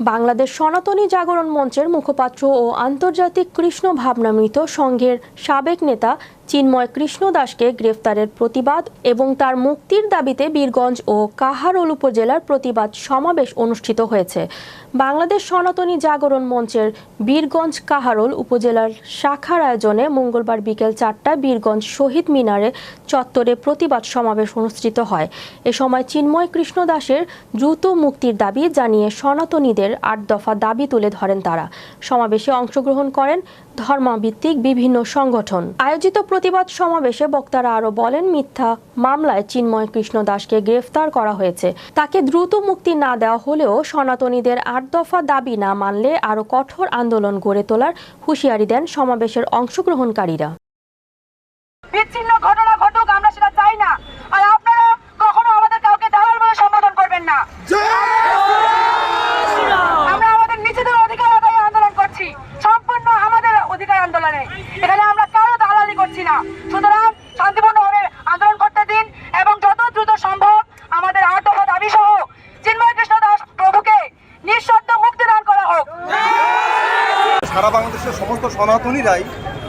বাংলাদেশ সনাতনী জাগরণ মঞ্চের মুখপাত্র ও আন্তর্জাতিক কৃষ্ণ ভাবনামৃত সংঘের সাবেক নেতা চিন্ময় কৃষ্ণ দাসকে গ্রেফতারের প্রতিবাদ এবং তার মুক্তির দাবিতে বীরগঞ্জ ও কাহারোল উপজেলার প্রতিবাদ সমাবেশ অনুষ্ঠিত হয়েছে। বাংলাদেশ সনাতনী জাগরণ মঞ্চের বীরগঞ্জ কাহারোল উপজেলার শাখার আয়োজনে মঙ্গলবার বিকেল চারটায় বীরগঞ্জ শহীদ মিনারে চত্বরে প্রতিবাদ সমাবেশ অনুষ্ঠিত হয়। এ সময় চিন্ময় কৃষ্ণ দাসের দ্রুত মুক্তির দাবি জানিয়ে সনাতনীদের আট দফা দাবি তুলে ধরেন তারা। সমাবেশে অংশগ্রহণ করেন ধর্মভিত্তিক বিভিন্ন সংগঠন। আয়োজিত প্রতিবাদ সমাবেশে বক্তারা আরও বলেন মিথ্যা মামলায় চিন্ময় কৃষ্ণ দাসকে গ্রেফতার করা হয়েছে। তাকে দ্রুত মুক্তি না দেওয়া হলেও সনাতনীদের আট দফা দাবি না মানলে আরও কঠোর আন্দোলন গড়ে তোলার হুঁশিয়ারি দেন সমাবেশের অংশগ্রহণকারীরা। বিচ্ছিন্ন ঘটনা ঘটুক আমরা সেটা চাই না। আর আপনারা কখনো আমাদের কাউকে দালাল বলে সম্বোধন করবেন না। আমরা আমাদের নিজেদের অধিকার আদায়ে আন্দোলন করছি। সম্পূর্ণ আমাদের অধিকার আন্দোলনে। এখানে না। সুতরাং শান্তিপূর্ণভাবে আন্দোলন করতে দিন এবং যত দ্রুত সম্ভব আমাদের আট দফা দাবি সহ চিন্ময় কৃষ্ণ দাস প্রভুকে নিঃশর্ত মুক্তি দান করা হোক। সারা বাংলাদেশের সমস্ত সনাতনীরাই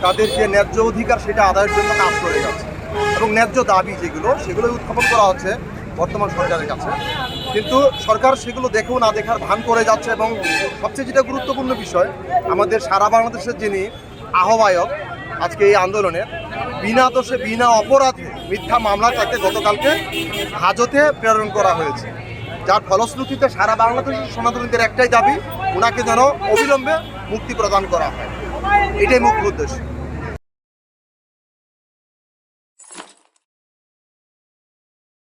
তাদের যে ন্যায্য অধিকার, সেটা আদায়ের জন্য কাজ করে যাচ্ছে এবং ন্যায্য দাবি যেগুলো, সেগুলোই উত্থাপন করা হচ্ছে বর্তমান সরকারের কাছে। কিন্তু সরকার সেগুলো দেখেও না দেখার ভান করে যাচ্ছে এবং সবচেয়ে যেটা গুরুত্বপূর্ণ বিষয়, আমাদের সারা বাংলাদেশের যিনি আহ্বায়ক আজকে এই আন্দোলনের বিনা দোষে, বিনা অপরাধে মিথ্যা মামলা তাকে গতকালকে হাজতে প্রেরণ করা হয়েছে। যার ফলশ্রুতিতে সারা বাংলাদেশের সনাতনীদের একটাই দাবি ওনাকে যেন অবিলম্বে মুক্তি প্রদান করা হয়। এটাই মুখ্য উদ্দেশ্য।